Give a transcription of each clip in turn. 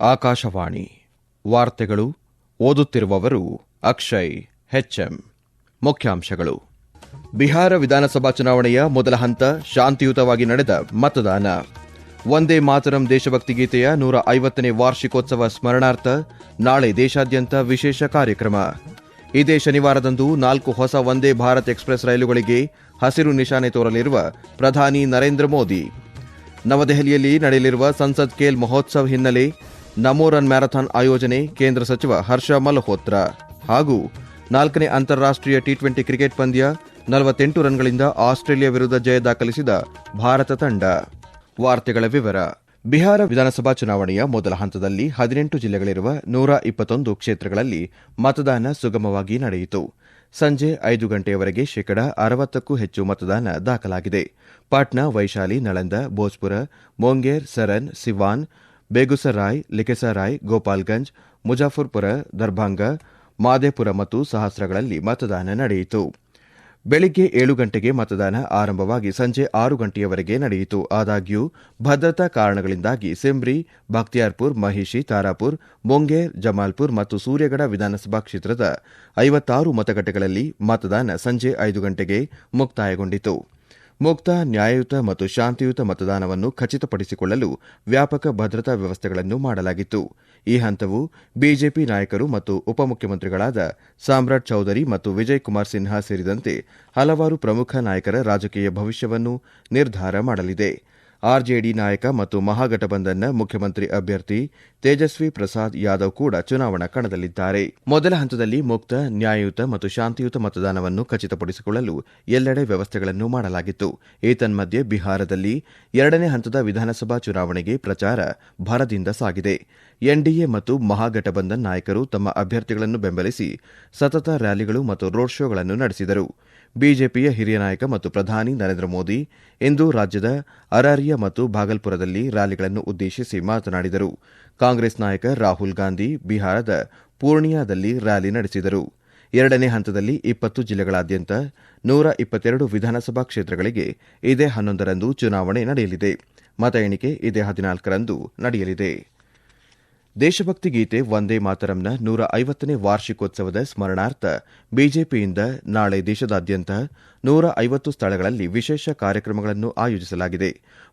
ಆಕಾಶವಾಣಿ ವಾರ್ತೆಗಳು ಓದುತ್ತಿರುವವರು ಅಕ್ಷಯ್ ಹೆಚ್ಎಂ ಮುಖ್ಯಾಂಶಗಳು. ಬಿಹಾರ ವಿಧಾನಸಭಾ ಚುನಾವಣೆಯ ಮೊದಲ ಹಂತ ಶಾಂತಿಯುತವಾಗಿ ನಡೆದ ಮತದಾನ. ಒಂದೇ ಮಾತರಂ ದೇಶಭಕ್ತಿ ಗೀತೆಯ ನೂರ ಐವತ್ತನೇ ವಾರ್ಷಿಕೋತ್ಸವ ಸ್ಮರಣಾರ್ಥ ನಾಳೆ ದೇಶಾದ್ಯಂತ ವಿಶೇಷ ಕಾರ್ಯಕ್ರಮ. ಇದೇ ಶನಿವಾರದಂದು ನಾಲ್ಕು ಹೊಸ ವಂದೇ ಭಾರತ್ ಎಕ್ಸ್ಪ್ರೆಸ್ ರೈಲುಗಳಿಗೆ ಹಸಿರು ನಿಶಾನೆ ತೋರಲಿರುವ ಪ್ರಧಾನಿ ನರೇಂದ್ರ ಮೋದಿ. ನವದೆಹಲಿಯಲ್ಲಿ ನಡೆಯಲಿರುವ ಸಂಸದ್ ಖೇಲ್ ಮಹೋತ್ಸವ ಹಿನ್ನೆಲೆ ನಮೋ ರನ್ ಮ್ಯಾರಥಾನ್ ಆಯೋಜನೆ ಕೇಂದ್ರ ಸಚಿವ ಹರ್ಷ ಮಲ್ಹೋತ್ರ ಹಾಗೂ ನಾಲ್ಕನೇ ಅಂತಾರಾಷ್ಟ್ರೀಯ ಟಿ ಟ್ವೆಂಟಿ ಕ್ರಿಕೆಟ್ ಪಂದ್ಯ ನಲವತ್ತೆಂಟು ರನ್ಗಳಿಂದ ಆಸ್ಟ್ರೇಲಿಯಾ ವಿರುದ್ಧ ಜಯ ದಾಖಲಿಸಿದ ಭಾರತ ತಂಡ. ವಾರ್ತೆಗಳ ವಿವರ. ಬಿಹಾರ ವಿಧಾನಸಭಾ ಚುನಾವಣೆಯ ಮೊದಲ ಹಂತದಲ್ಲಿ ಹದಿನೆಂಟು ಜಿಲ್ಲೆಗಳಿರುವ ನೂರ ಇಪ್ಪತ್ತೊಂದು ಕ್ಷೇತ್ರಗಳಲ್ಲಿ ಮತದಾನ ಸುಗಮವಾಗಿ ನಡೆಯಿತು. ಸಂಜೆ ಐದು ಗಂಟೆಯವರೆಗೆ ಶೇಕಡ ಅರವತ್ತಕ್ಕೂ ಹೆಚ್ಚು ಮತದಾನ ದಾಖಲಾಗಿದೆ. ಪಾಟ್ನಾ, ವೈಶಾಲಿ, ನಳಂದ, ಭೋಜ್ಪುರ, ಮೊಂಗೇರ್ ಸರನ್ ಸಿವಾನ್, ಬೇಗುಸರಾಯ್ ಲಿಖೆಸರಾಯ್ ಗೋಪಾಲ್ಗಂಜ್, ಮುಜಾಫರ್ಪುರ, ದರ್ಭಾಂಗ, ಮಾದೇಪುರ ಮತ್ತು ಸಹಸ್ರಗಳಲ್ಲಿ ಮತದಾನ ನಡೆಯಿತು. ಬೆಳಿಗ್ಗೆ ಏಳು ಗಂಟೆಗೆ ಮತದಾನ ಆರಂಭವಾಗಿ ಸಂಜೆ ಆರು ಗಂಟೆಯವರೆಗೆ ನಡೆಯಿತು. ಆದಾಗ್ಯೂ, ಭದ್ರತಾ ಕಾರಣಗಳಿಂದಾಗಿ ಸಿಮ್ರಿ, ಬಖ್ತಿಯಾರ್ಪುರ್, ಮಹಿಷಿ, ತಾರಾಪುರ್, ಮೊಂಗೇರ್, ಜಮಾಲ್ಪುರ್ ಮತ್ತು ಸೂರ್ಯಗಢ ವಿಧಾನಸಭಾ ಕ್ಷೇತ್ರದ ಐವತ್ತಾರು ಮತಗಟ್ಟೆಗಳಲ್ಲಿ ಮತದಾನ ಸಂಜೆ ಐದು ಗಂಟೆಗೆ ಮುಕ್ತಾಯಗೊಂಡಿತು. ಮುಕ್ತ, ನ್ಯಾಯಯುತ ಮತ್ತು ಶಾಂತಿಯುತ ಮತದಾನವನ್ನು ಖಚಿತಪಡಿಸಿಕೊಳ್ಳಲು ವ್ಯಾಪಕ ಭದ್ರತಾ ವ್ಯವಸ್ಥೆಗಳನ್ನು ಮಾಡಲಾಗಿತ್ತು. ಈ ಹಂತವು ಬಿಜೆಪಿ ನಾಯಕರು ಮತ್ತು ಉಪಮುಖ್ಯಮಂತ್ರಿಗಳಾದ ಸಾಮ್ರಾಟ್ ಚೌಧರಿ ಮತ್ತು ವಿಜಯ್ ಕುಮಾರ್ ಸಿನ್ಹಾ ಸೇರಿದಂತೆ ಹಲವಾರು ಪ್ರಮುಖ ನಾಯಕರ ರಾಜಕೀಯ ಭವಿಷ್ಯವನ್ನು ನಿರ್ಧಾರ ಮಾಡಲಿದೆ. ಆರ್ಜೆಡಿ ನಾಯಕ ಮತ್ತು ಮಹಾಗಠಬಂಧನ್ನ ಮುಖ್ಯಮಂತ್ರಿ ಅಭ್ಯರ್ಥಿ ತೇಜಸ್ವಿ ಪ್ರಸಾದ್ ಯಾದವ್ ಕೂಡ ಚುನಾವಣಾ ಕಣದಲ್ಲಿದ್ದಾರೆ. ಮೊದಲ ಹಂತದಲ್ಲಿ ಮುಕ್ತ, ನ್ಯಾಯಯುತ ಮತ್ತು ಶಾಂತಿಯುತ ಮತದಾನವನ್ನು ಖಚಿತಪಡಿಸಿಕೊಳ್ಳಲು ಎಲ್ಲೆಡೆ ವ್ಯವಸ್ಥೆಗಳನ್ನು ಮಾಡಲಾಗಿತ್ತು. ಏತನ್ಮಧ್ಯೆ ಬಿಹಾರದಲ್ಲಿ ಎರಡನೇ ಹಂತದ ವಿಧಾನಸಭಾ ಚುನಾವಣೆಗೆ ಪ್ರಚಾರ ಭರದಿಂದ ಸಾಗಿದೆ. ಎನ್ಡಿಎ ಮತ್ತು ಮಹಾಗಠಬಂಧನ್ ನಾಯಕರು ತಮ್ಮ ಅಭ್ಯರ್ಥಿಗಳನ್ನು ಬೆಂಬಲಿಸಿ ಸತತ ರ್ಯಾಲಿಗಳು ಮತ್ತು ರೋಡ್ ಶೋಗಳನ್ನು ನಡೆಸಿದರು. ಬಿಜೆಪಿಯ ಹಿರಿಯ ನಾಯಕ ಮತ್ತು ಪ್ರಧಾನಿ ನರೇಂದ್ರ ಮೋದಿ ಇಂದು ರಾಜ್ಯದ ಅರಾರಿಯಾ ಮತ್ತು ಭಾಗಲ್ಪುರದಲ್ಲಿ ರ್ಯಾಲಿಗಳನ್ನು ಉದ್ದೇಶಿಸಿ ಮಾತನಾಡಿದರು. ಕಾಂಗ್ರೆಸ್ ನಾಯಕ ರಾಹುಲ್ ಗಾಂಧಿ ಬಿಹಾರದ ಪೂರ್ಣಿಯಾದಲ್ಲಿ ರ್ಯಾಲಿ ನಡೆಸಿದರು. ಎರಡನೇ ಹಂತದಲ್ಲಿ ಇಪ್ಪತ್ತು ಜಿಲ್ಲೆಗಳಾದ್ಯಂತ ನೂರ ಇಪ್ಪತ್ತೆರಡು ವಿಧಾನಸಭಾ ಕ್ಷೇತ್ರಗಳಿಗೆ ಇದೇ ಹನ್ನೊಂದರಂದು ಚುನಾವಣೆ ನಡೆಯಲಿದೆ. ಮತ ಎಣಿಕೆ ಇದೇ ಹದಿನಾಲ್ಕರಂದು ನಡೆಯಲಿದೆ. ದೇಶಭಕ್ತಿ ಗೀತೆ ವಂದೇ ಮಾತರಂನ ನೂರ ಐವತ್ತನೇ ವಾರ್ಷಿಕೋತ್ಸವದ ಸ್ಮರಣಾರ್ಥ ಬಿಜೆಪಿಯಿಂದ ನಾಳೆ ದೇಶದಾದ್ಯಂತ ನೂರ ಐವತ್ತು ಸ್ಥಳಗಳಲ್ಲಿ ವಿಶೇಷ ಕಾರ್ಯಕ್ರಮಗಳನ್ನು ಆಯೋಜಿಸಲಾಗಿದೆ.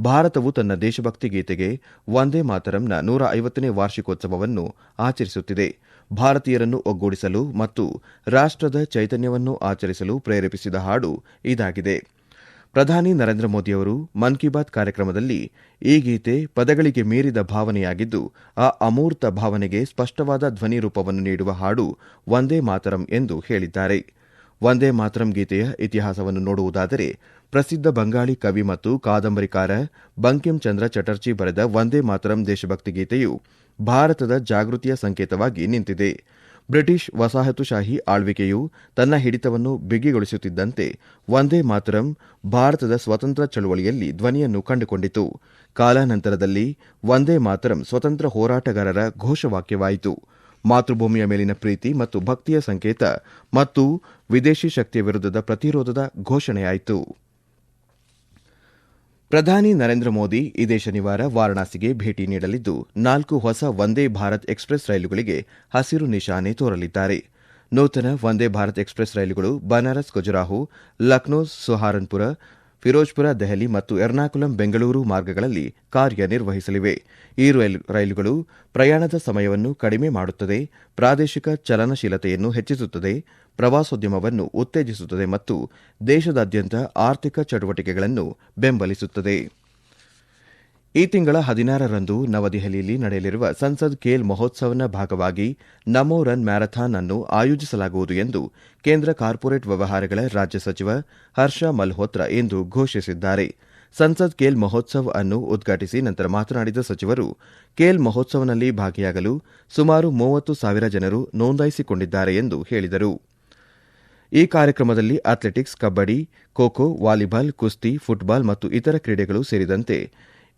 ಭಾರತವು ತನ್ನ ದೇಶಭಕ್ತಿ ಗೀತೆಗೆ ವಂದೇ ಮಾತರಂನ ನೂರ ಐವತ್ತನೇ ವಾರ್ಷಿಕೋತ್ಸವವನ್ನು ಆಚರಿಸುತ್ತಿದೆ. ಭಾರತೀಯರನ್ನು ಒಗ್ಗೂಡಿಸಲು ಮತ್ತು ರಾಷ್ಟದ ಚೈತನ್ಯವನ್ನು ಆಚರಿಸಲು ಪ್ರೇರೇಪಿಸಿದ ಹಾಡು ಇದಾಗಿದೆ. ಪ್ರಧಾನಿ ನರೇಂದ್ರ ಮೋದಿಯವರು ಮನ್ ಕಿ ಬಾತ್ ಕಾರ್ಯಕ್ರಮದಲ್ಲಿ ಈ ಗೀತೆ ಪದಗಳಿಗೆ ಮೀರಿದ ಭಾವನೆಯಾಗಿದ್ದು, ಆ ಅಮೂರ್ತ ಭಾವನೆಗೆ ಸ್ಪಷ್ಟವಾದ ಧ್ವನಿ ರೂಪವನ್ನು ನೀಡುವ ಹಾಡು ವಂದೇ ಮಾತರಂ ಎಂದು ಹೇಳಿದ್ದಾರೆ. ವಂದೇ ಮಾತರಂ ಗೀತೆಯ ಇತಿಹಾಸವನ್ನು ನೋಡುವುದಾದರೆ, ಪ್ರಸಿದ್ಧ ಬಂಗಾಳಿ ಕವಿ ಮತ್ತು ಕಾದಂಬರಿಕಾರ ಬಂಕಿಂ ಚಂದ್ರ ಚಟರ್ಜಿ ಬರೆದ ವಂದೇ ಮಾತರಂ ದೇಶಭಕ್ತಿ ಗೀತೆಯು ಭಾರತದ ಜಾಗೃತಿಯ ಸಂಕೇತವಾಗಿ ನಿಂತಿದೆ. ಬ್ರಿಟಿಷ್ ವಸಾಹತುಶಾಹಿ ಆಳ್ವಿಕೆಯು ತನ್ನ ಹಿಡಿತವನ್ನು ಬಿಗಿಗೊಳಿಸುತ್ತಿದ್ದಂತೆ ವಂದೇ ಮಾತರಂ ಭಾರತದ ಸ್ವತಂತ್ರ ಚಳುವಳಿಯಲ್ಲಿ ಧ್ವನಿಯನ್ನು ಕಂಡುಕೊಂಡಿತು. ಕಾಲಾನಂತರದಲ್ಲಿ ವಂದೇ ಮಾತರಂ ಸ್ವತಂತ್ರ ಹೋರಾಟಗಾರರ ಘೋಷವಾಕ್ಯವಾಯಿತು. ಮಾತೃಭೂಮಿಯ ಮೇಲಿನ ಪ್ರೀತಿ ಮತ್ತು ಭಕ್ತಿಯ ಸಂಕೇತ ಮತ್ತು ವಿದೇಶಿ ಶಕ್ತಿಯ ವಿರುದ್ಧದ ಪ್ರತಿರೋಧದ ಘೋಷಣೆಯಾಯಿತು. ಪ್ರಧಾನಿ ನರೇಂದ್ರ ಮೋದಿ ಇದೇ ಶನಿವಾರ ವಾರಾಣಸಿಗೆ ಭೇಟಿ ನೀಡಲಿದ್ದು, ನಾಲ್ಕು ಹೊಸ ವಂದೇ ಭಾರತ್ ಎಕ್ಸ್ಪ್ರೆಸ್ ರೈಲುಗಳಿಗೆ ಹಸಿರು ನಿಶಾನೆ ತೋರಲಿದ್ದಾರೆ. ನೂತನ ವಂದೇ ಭಾರತ್ ಎಕ್ಸ್ಪ್ರೆಸ್ ರೈಲುಗಳು ಬನಾರಸ್, ಗುಜರಾಹು, ಲಕ್ನೋ, ಸುಹಾರನ್ಪುರ, ಫಿರೋಜ್ಪುರ, ದೆಹಲಿ ಮತ್ತು ಎರ್ನಾಕುಲಂ, ಬೆಂಗಳೂರು ಮಾರ್ಗಗಳಲ್ಲಿ ಕಾರ್ಯನಿರ್ವಹಿಸಲಿವೆ. ಈ ರೈಲುಗಳು ಪ್ರಯಾಣದ ಸಮಯವನ್ನು ಕಡಿಮೆ ಮಾಡುತ್ತದೆ, ಪ್ರಾದೇಶಿಕ ಚಲನಶೀಲತೆಯನ್ನು ಹೆಚ್ಚಿಸುತ್ತದೆ ಪ್ರವಾಸೋದ್ಯಮವನ್ನು ಉತ್ತೇಜಿಸುತ್ತದೆ ಮತ್ತು ದೇಶದಾದ್ಯಂತ ಆರ್ಥಿಕ ಚಟುವಟಿಕೆಗಳನ್ನು ಬೆಂಬಲಿಸುತ್ತದೆ. ಈ ತಿಂಗಳ ಹದಿನಾರರಂದು ನವದೆಹಲಿಯಲ್ಲಿ ನಡೆಯಲಿರುವ ಸಂಸದ್ ಖೇಲ್ ಮಹೋತ್ಸವನ ಭಾಗವಾಗಿ ನಮೋ ರನ್ ಮ್ಯಾರಥಾನ್ ಅನ್ನು ಆಯೋಜಿಸಲಾಗುವುದು ಎಂದು ಕೇಂದ್ರ ಕಾರ್ಪೊರೇಟ್ ವ್ಯವಹಾರಗಳ ರಾಜ್ಯ ಸಚಿವ ಹರ್ಷ ಮಲ್ಹೋತ್ರಾ ಇಂದು ಘೋಷಿಸಿದ್ದಾರೆ. ಸಂಸದ್ ಖೇಲ್ ಮಹೋತ್ಸವ ಅನ್ನು ಉದ್ಘಾಟಿಸಿ ನಂತರ ಮಾತನಾಡಿದ ಸಚಿವರು, ಖೇಲ್ ಮಹೋತ್ಸವನಲ್ಲಿ ಭಾಗಿಯಾಗಲು ಸುಮಾರು ಮೂವತ್ತು ಸಾವಿರ ಜನರು ನೋಂದಾಯಿಸಿಕೊಂಡಿದ್ದಾರೆ ಎಂದು ಹೇಳಿದರು. ಈ ಕಾರ್ಯಕ್ರಮದಲ್ಲಿ ಅಥ್ಲೆಟಿಕ್ಸ್, ಕಬಡ್ಡಿ, ಖೋಖೋ, ವಾಲಿಬಾಲ್, ಕುಸ್ತಿ, ಫುಟ್ಬಾಲ್ ಮತ್ತು ಇತರ ಕ್ರೀಡೆಗಳು ಸೇರಿದಂತೆ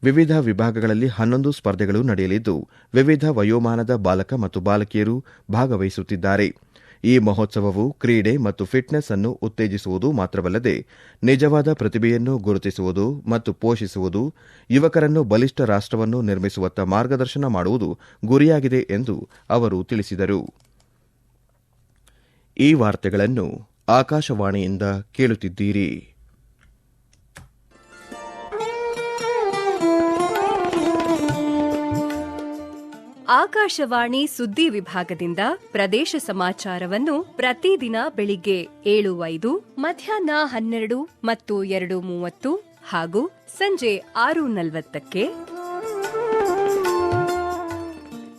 ವಿವಿಧ ವಿಭಾಗಗಳಲ್ಲಿ ಹನ್ನೊಂದು ಸ್ಪರ್ಧೆಗಳು ನಡೆಯಲಿದ್ದು, ವಿವಿಧ ವಯೋಮಾನದ ಬಾಲಕ ಮತ್ತು ಬಾಲಕಿಯರು ಭಾಗವಹಿಸುತ್ತಿದ್ದಾರೆ. ಈ ಮಹೋತ್ಸವವು ಕ್ರೀಡೆ ಮತ್ತು ಫಿಟ್ನೆಸ್ ಅನ್ನು ಉತ್ತೇಜಿಸುವುದು ಮಾತ್ರವಲ್ಲದೆ, ನಿಜವಾದ ಪ್ರತಿಭೆಯನ್ನು ಗುರುತಿಸುವುದು ಮತ್ತು ಪೋಷಿಸುವುದು, ಯುವಕರನ್ನು ಬಲಿಷ್ಠ ರಾಷ್ಟವನ್ನು ನಿರ್ಮಿಸುವತ್ತ ಮಾರ್ಗದರ್ಶನ ಮಾಡುವುದು ಗುರಿಯಾಗಿದೆ ಎಂದು ಅವರು ತಿಳಿಸಿದರು. ಈ ವಾರ್ತೆಗಳನ್ನು ಆಕಾಶವಾಣಿಯಿಂದ ಕೇಳುತ್ತಿದ್ದೀರಿ. ಆಕಾಶವಾಣಿ ಸುದ್ದಿ ವಿಭಾಗದಿಂದ ಪ್ರದೇಶ ಸಮಾಚಾರವನ್ನು ಪ್ರತಿದಿನ ಬೆಳಿಗ್ಗೆ ಏಳು ಐದು ಮಧ್ಯಾಹ್ನ ಹನ್ನೆರಡು ಮತ್ತು ಎರಡು ಮೂವತ್ತು ಹಾಗೂ ಸಂಜೆ ಆರು ನಲವತ್ತಕ್ಕೆ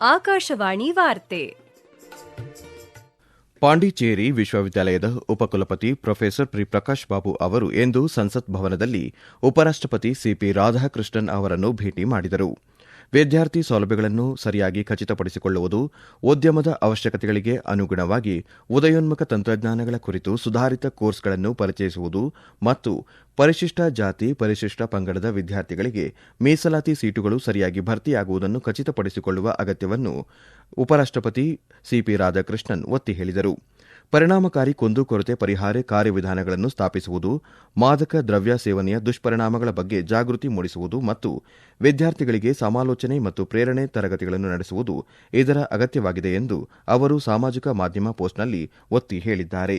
ಆಕಾಶವಾಣಿ ವಾರ್ತೆ. ಪಾಂಡಿಚೇರಿ ವಿಶ್ವವಿದ್ಯಾಲಯದ ಉಪಕುಲಪತಿ ಪ್ರೊಫೆಸರ್ ಪ್ರಿ ಪ್ರಕಾಶ್ ಬಾಬು ಅವರು ಇಂದು ಸಂಸತ್ ಭವನದಲ್ಲಿ ಉಪರಾಷ್ಟಪತಿ ಸಿಪಿ ರಾಧಾಕೃಷ್ಣನ್ ಅವರನ್ನು ಭೇಟಿ ಮಾಡಿದರು. ವಿದ್ಯಾರ್ಥಿ ಸೌಲಭ್ಯಗಳನ್ನು ಸರಿಯಾಗಿ ಖಚಿತಪಡಿಸಿಕೊಳ್ಳುವುದು ಉದ್ಯಮದ ಅವಶ್ಯಕತೆಗಳಿಗೆ ಅನುಗುಣವಾಗಿ ಉದಯೋನ್ಮುಖ ತಂತ್ರಜ್ಞಾನಗಳ ಕುರಿತು ಸುಧಾರಿತ ಕೋರ್ಸ್ಗಳನ್ನು ಪರಿಚಯಿಸುವುದು ಮತ್ತು ಪರಿಶಿಷ್ಟ ಜಾತಿ, ಪರಿಶಿಷ್ಟ ಪಂಗಡದ ವಿದ್ಯಾರ್ಥಿಗಳಿಗೆ ಮೀಸಲಾತಿ ಸೀಟುಗಳು ಸರಿಯಾಗಿ ಭರ್ತಿಯಾಗುವುದನ್ನು ಖಚಿತಪಡಿಸಿಕೊಳ್ಳುವ ಅಗತ್ಯವನ್ನು ಉಪರಾಷ್ಟಪತಿ ಸಿಪಿ ರಾಧಾಕೃಷ್ಣನ್ ಒತ್ತಿ ಹೇಳಿದರು. ಪರಿಣಾಮಕಾರಿ ಕುಂದುಕೊರತೆ ಪರಿಹಾರ ಕಾರ್ಯವಿಧಾನಗಳನ್ನು ಸ್ಥಾಪಿಸುವುದು, ಮಾದಕ ದ್ರವ್ಯ ಸೇವನೆಯ ದುಷ್ಪರಿಣಾಮಗಳ ಬಗ್ಗೆ ಜಾಗೃತಿ ಮೂಡಿಸುವುದು ಮತ್ತು ವಿದ್ಯಾರ್ಥಿಗಳಿಗೆ ಸಮಾಲೋಚನೆ ಮತ್ತು ಪ್ರೇರಣೆ ತರಗತಿಗಳನ್ನು ನಡೆಸುವುದು ಇದರ ಅಗತ್ಯವಾಗಿದೆ ಎಂದು ಅವರು ಸಾಮಾಜಿಕ ಮಾಧ್ಯಮ ಪೋಸ್ಟ್ನಲ್ಲಿ ಒತ್ತಿ ಹೇಳಿದ್ದಾರೆ.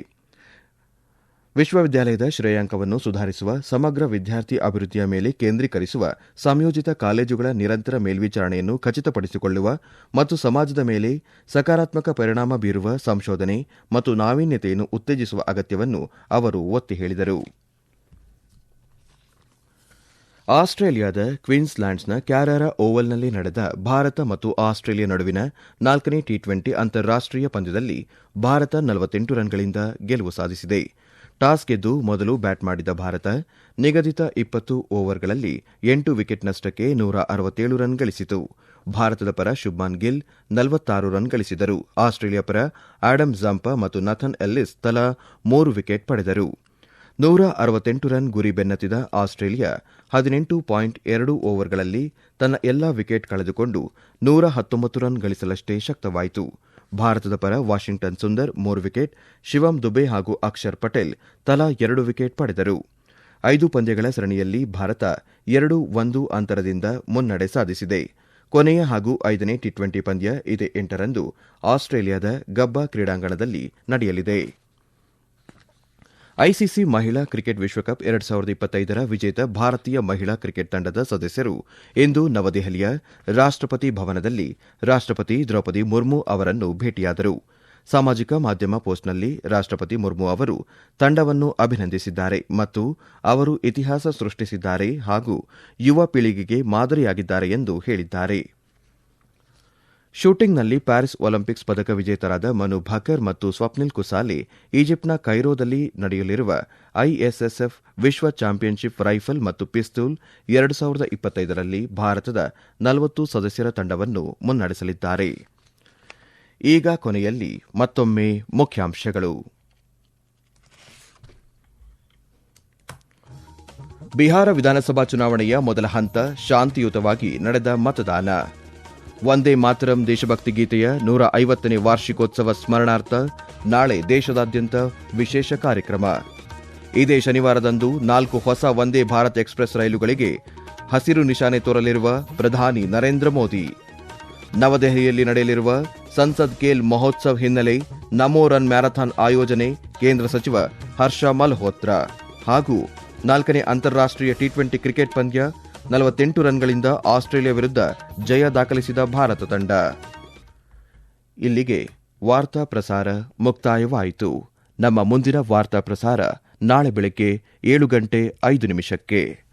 ವಿಶ್ವವಿದ್ಯಾಲಯದ ಶ್ರೇಯಾಂಕವನ್ನು ಸುಧಾರಿಸುವ, ಸಮಗ್ರ ವಿದ್ಯಾರ್ಥಿ ಅಭಿವೃದ್ಧಿಯ ಮೇಲೆ ಕೇಂದ್ರೀಕರಿಸುವ, ಸಂಯೋಜಿತ ಕಾಲೇಜುಗಳ ನಿರಂತರ ಮೇಲ್ವಿಚಾರಣೆಯನ್ನು ಖಚಿತಪಡಿಸಿಕೊಳ್ಳುವ ಮತ್ತು ಸಮಾಜದ ಮೇಲೆ ಸಕಾರಾತ್ಮಕ ಪರಿಣಾಮ ಬೀರುವ ಸಂಶೋಧನೆ ಮತ್ತು ನಾವೀನ್ಯತೆಯನ್ನು ಉತ್ತೇಜಿಸುವ ಅಗತ್ಯವನ್ನು ಅವರು ಒತ್ತಿ ಹೇಳಿದರು. ಆಸ್ಟ್ರೇಲಿಯಾದ ಕ್ವೀನ್ಸ್ಲ್ಯಾಂಡ್ಸ್ನ ಕ್ಯಾರಾರ ಓವಲ್ನಲ್ಲಿ ನಡೆದ ಭಾರತ ಮತ್ತು ಆಸ್ಟ್ರೇಲಿಯಾ ನಡುವಿನ ನಾಲ್ಕನೇ ಟಿ ಟ್ವೆಂಟಿ ಅಂತಾರಾಷ್ಟೀಯ ಪಂದ್ಯದಲ್ಲಿ ಭಾರತ ನಲವತ್ತೆಂಟು ರನ್ಗಳಿಂದ ಗೆಲುವು ಸಾಧಿಸಿದೆ. ಟಾಸ್ ಗೆದ್ದು ಮೊದಲು ಬ್ಯಾಟ್ ಮಾಡಿದ ಭಾರತ, ನಿಗದಿತ ಇಪ್ಪತ್ತು ಓವರ್ಗಳಲ್ಲಿ ಎಂಟು ವಿಕೆಟ್ ನಷ್ಟಕ್ಕೆ ನೂರ ಅರವತ್ತೇಳು ರನ್ ಗಳಿಸಿತು. ಭಾರತದ ಪರ ಶುಭ್ಮಾನ್ ಗಿಲ್ ನಲವತ್ತಾರು ರನ್ ಗಳಿಸಿದರು. ಆಸ್ಟ್ರೇಲಿಯಾ ಪರ ಆಡಮ್ ಜಂಪ ಮತ್ತು ನಥನ್ ಎಲ್ಲಿಸ್ ತಲಾ ಮೂರು ವಿಕೆಟ್ ಪಡೆದರು. ನೂರ ಅರವತ್ತೆಂಟು ರನ್ ಗುರಿ ಬೆನ್ನತ್ತಿದ ಆಸ್ಟ್ರೇಲಿಯಾ ಹದಿನೆಂಟು ಪಾಯಿಂಟ್ ಎರಡು ಓವರ್ಗಳಲ್ಲಿ ತನ್ನ ಎಲ್ಲಾ ವಿಕೆಟ್ ಕಳೆದುಕೊಂಡು ನೂರ ಹತ್ತೊಂಬತ್ತು ರನ್ ಗಳಿಸಲಷ್ಟೇ ಶಕ್ತವಾಯಿತು. ಭಾರತದ ಪರ ವಾಷಿಂಗ್ಟನ್ ಸುಂದರ್ ಮೂರು ವಿಕೆಟ್, ಶಿವಂ ದುಬೆ ಹಾಗೂ ಅಕ್ಷರ್ ಪಟೇಲ್ ತಲಾ ಎರಡು ವಿಕೆಟ್ ಪಡೆದರು. ಐದು ಪಂದ್ಯಗಳ ಸರಣಿಯಲ್ಲಿ ಭಾರತ ಎರಡು ಒಂದು ಅಂತರದಿಂದ ಮುನ್ನಡೆ ಸಾಧಿಸಿದೆ. ಕೊನೆಯ ಹಾಗೂ ಐದನೇ ಟಿ ಟ್ವೆಂಟಿ ಪಂದ್ಯ ಇದೇ ಎಂಟರಂದು ಆಸ್ಟ್ರೇಲಿಯಾದ ಗಬ್ಬಾ ಕ್ರೀಡಾಂಗಣದಲ್ಲಿ ನಡೆಯಲಿದೆ. ಐಸಿಸಿ ಮಹಿಳಾ ಕ್ರಿಕೆಟ್ ವಿಶ್ವಕಪ್ ಎರಡ್ ಸಾವಿರದ ಇಪ್ಪತ್ತೈದರ ವಿಜೇತ ಭಾರತೀಯ ಮಹಿಳಾ ಕ್ರಿಕೆಟ್ ತಂಡದ ಸದಸ್ಯರು ಇಂದು ನವದೆಹಲಿಯ ರಾಷ್ಟಪತಿ ಭವನದಲ್ಲಿ ರಾಷ್ಟಪತಿ ದ್ರೌಪದಿ ಮುರ್ಮು ಅವರನ್ನು ಭೇಟಿಯಾದರು. ಸಾಮಾಜಿಕ ಮಾಧ್ಯಮ ಪೋಸ್ಟ್ನಲ್ಲಿ ರಾಷ್ಟಪತಿ ಮುರ್ಮು ಅವರು ತಂಡವನ್ನು ಅಭಿನಂದಿಸಿದ್ದಾರೆ ಮತ್ತು ಅವರು ಇತಿಹಾಸ ಸೃಷ್ಟಿಸಿದ್ದಾರೆ ಹಾಗೂ ಯುವ ಪೀಳಿಗೆಗೆ ಮಾದರಿಯಾಗಿದ್ದಾರೆ ಎಂದು ಹೇಳಿದ್ದಾರೆ. ಶೂಟಿಂಗ್ನಲ್ಲಿ ಪ್ಯಾರಿಸ್ ಒಲಿಂಪಿಕ್ಸ್ ಪದಕ ವಿಜೇತರಾದ ಮನು ಭಾಕರ್ ಮತ್ತು ಸ್ವಪ್ನಿಲ್ ಕುಸಾಲಿ ಈಜಿಪ್ಟ್ನ ಕೈರೋದಲ್ಲಿ ನಡೆಯಲಿರುವ ಐಎಸ್ಎಸ್ಎಫ್ ವಿಶ್ವ ಚಾಂಪಿಯನ್ಶಿಪ್ ರೈಫಲ್ ಮತ್ತು ಪಿಸ್ತೂಲ್ ಎರಡು ಸಾವಿರದ ಇಪ್ಪತ್ತೈದರಲ್ಲಿ ಭಾರತದ ನಲವತ್ತು ಸದಸ್ಯರ ತಂಡವನ್ನು ಮುನ್ನಡೆಸಲಿದ್ದಾರೆ. ಈಗ ಕೊನೆಯಲ್ಲಿ ಮತ್ತೊಮ್ಮೆ ಮುಖ್ಯಾಂಶಗಳು. ಬಿಹಾರ ವಿಧಾನಸಭಾ ಚುನಾವಣೆಯ ಮೊದಲ ಹಂತ ಶಾಂತಿಯುತವಾಗಿ ನಡೆದ ಮತದಾನ. ವಂದೇ ಮಾತರಂ ದೇಶಭಕ್ತಿ ಗೀತೆಯ ನೂರ ಐವತ್ತನೇ ವಾರ್ಷಿಕೋತ್ಸವ ಸ್ಮರಣಾರ್ಥ ನಾಳೆ ದೇಶದಾದ್ಯಂತ ವಿಶೇಷ ಕಾರ್ಯಕ್ರಮ. ಇದೇ ಶನಿವಾರದಂದು ನಾಲ್ಕು ಹೊಸ ವಂದೇ ಭಾರತ್ ಎಕ್ಸ್ಪ್ರೆಸ್ ರೈಲುಗಳಿಗೆ ಹಸಿರು ನಿಶಾನೆ ತೋರಲಿರುವ ಪ್ರಧಾನಿ ನರೇಂದ್ರ ಮೋದಿ. ನವದೆಹಲಿಯಲ್ಲಿ ನಡೆಯಲಿರುವ ಸಂಸದ್ ಕೇಲ್ ಮಹೋತ್ಸವ್ ಹಿನ್ನೆಲೆ ನಮೋ ರನ್ ಮ್ಯಾರಥಾನ್ ಆಯೋಜನೆ ಕೇಂದ್ರ ಸಚಿವ ಹರ್ಷ ಮಲ್ಹೋತ್ರಾ ಹಾಗೂ ನಾಲ್ಕನೇ ಅಂತಾರಾಷ್ಟೀಯ ಟಿ ಟ್ವೆಂಟಿ ಕ್ರಿಕೆಟ್ ಪಂದ್ಯ ನಲವತ್ತೆಂಟು ರನ್ಗಳಿಂದ ಆಸ್ಟ್ರೇಲಿಯಾ ವಿರುದ್ಧ ಜಯ ದಾಖಲಿಸಿದ ಭಾರತ ತಂಡ. ಇಲ್ಲಿಗೆ ವಾರ್ತಾ ಪ್ರಸಾರ ಮುಕ್ತಾಯವಾಯಿತು. ನಮ್ಮ ಮುಂದಿನ ವಾರ್ತಾ ಪ್ರಸಾರ ನಾಳೆ ಬೆಳಗ್ಗೆ ಏಳು ಗಂಟೆ ಐದು ನಿಮಿಷಕ್ಕೆ.